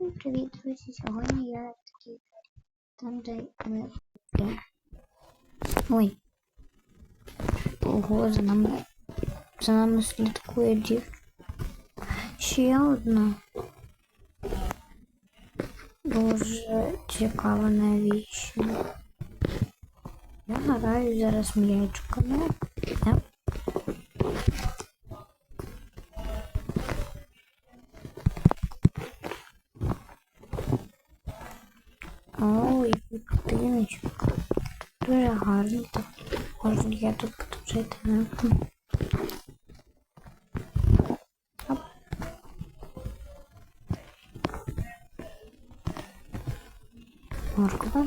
Всім привіт, друзі! Сьогодні я такий там, де ми. Ой. Ого, за нами. За нами слідкує дів. Ще одна. Дуже цікаво навіщо. Я граю зараз м'ячками. Так. Ой, будиночок. Дуже гарний так. Можна я тут буду жити. не? Оп. Морква.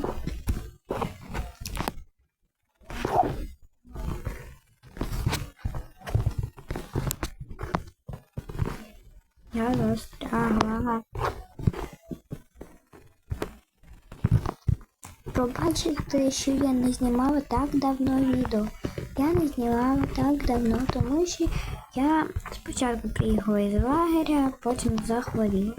Я застрягла. Пробачте, що я не знімала так давно відео. Я не знімала так давно, тому що я спочатку приїхала із лагеря, а потім захворіла.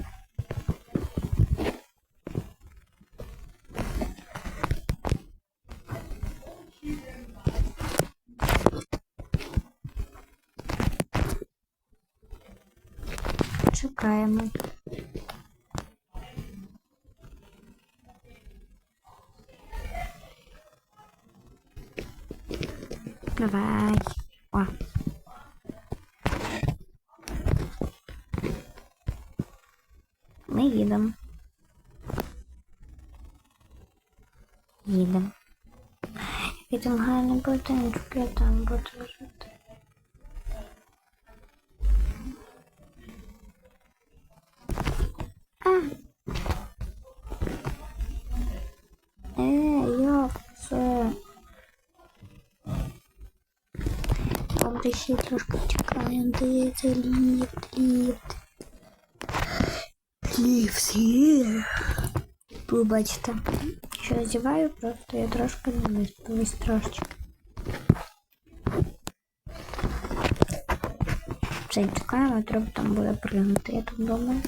Чекаємо. Bay bay. Oh. Ne yedim? Yedim. Yedim hala buradayım. Çok yedim. Burada Добре, ще трошки чекаємо, дивіться, ліфт, ліфт. Ліфт є. Пробачте, що зіваю, просто я трошки не виспалась трошечки. Все, чекаємо, треба там буде пригнути, я так думаю.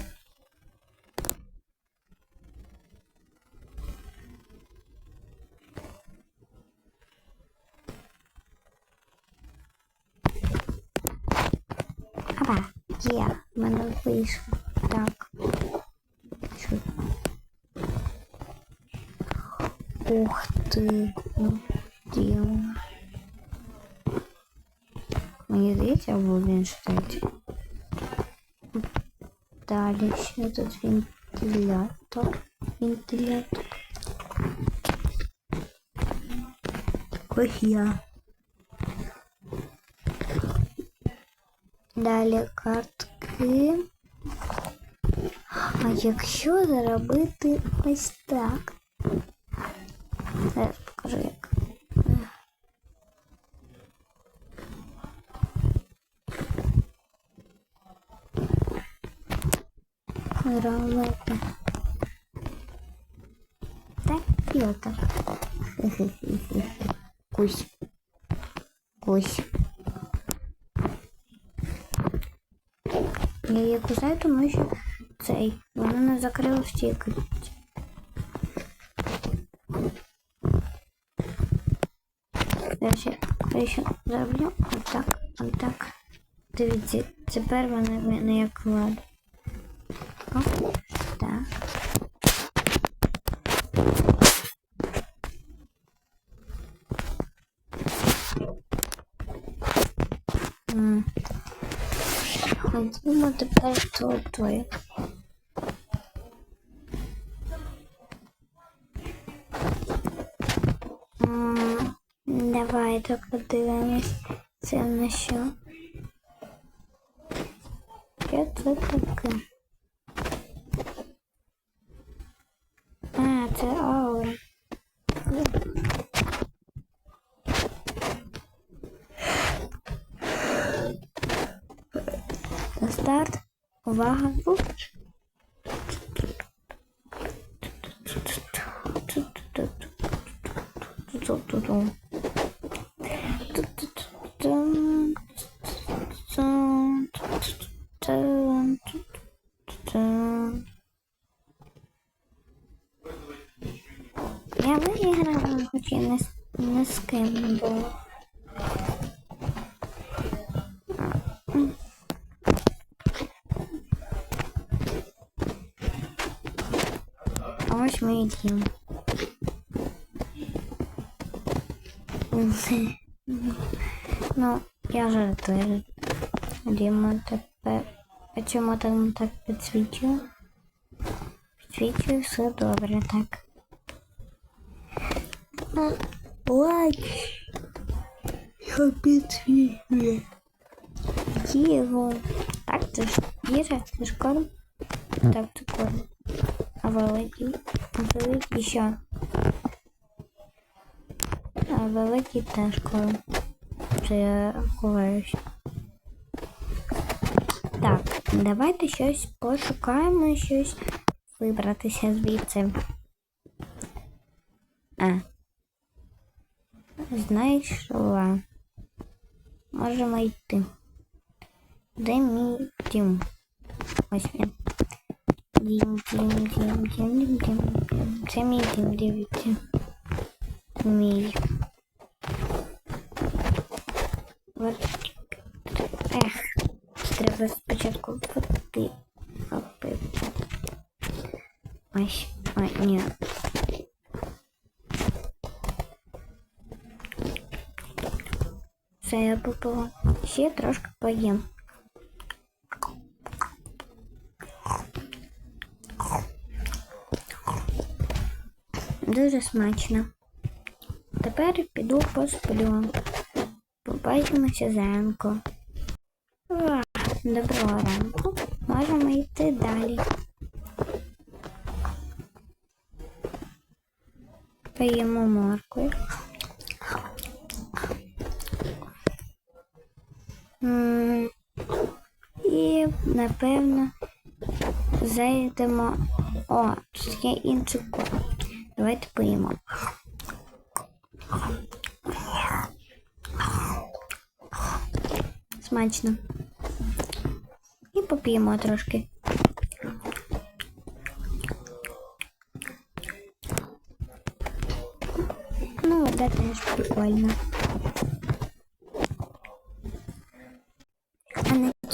є, в мене вийшло. Так. Що? Ух ти, ну, діло. Мені здається, або він стоїть. Далі ще тут вентилятор. Вентилятор. Ось я. Далі картки. А якщо заробити ось так? Зараз покажу як. Робити. Так і отак. Кусь. Кусь. Я кусаю, тому що цей. Вона не закрила всі Я ще зроблю отак, отак. Дивіться, тепер вона мене як влада. О, так. Ходімо тепер Давай так подивимось. Це на що? Що це таке? А, це аура. На старт. Увага. Уп. ось мій дім. Ну, я жартую. Діма тепер. А чому там так підсвічує? Підсвічує все добре, так. Лайк. Я підсвічує. Діго. Так, це ж їжа, це ж корм. Так, це корм. А великий що? А великий теж корм. Це я ховаюся. Так, давайте щось пошукаємо, щось вибратися звідси. А. Знайшла. Можемо йти. Де мій дім? Ось він. Дім, дім, дім, дім, дім, дім, дім. Це мій дім, дивіться. Мій. От. Ех. Треба спочатку води попити. Ось. Ой, ні. Все, я попила. Ще трошки поїм. Дуже смачно. Тепер піду посплю. Побачимося зранку. Доброго ранку. Можемо йти далі. Поїмо моркви. І, напевно, зайдемо. О, тут є інший корм. Давайте поїмо. Смачно. І поп'ємо трошки. Ну, вода теж прикольно.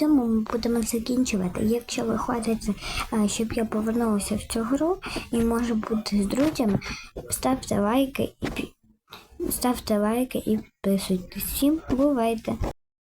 Цьому ми будемо закінчувати. Якщо ви хочете, щоб я повернулася в цю гру і може бути з друзями, ставте лайки і ставте лайки і підписуйтесь. Всім бувайте!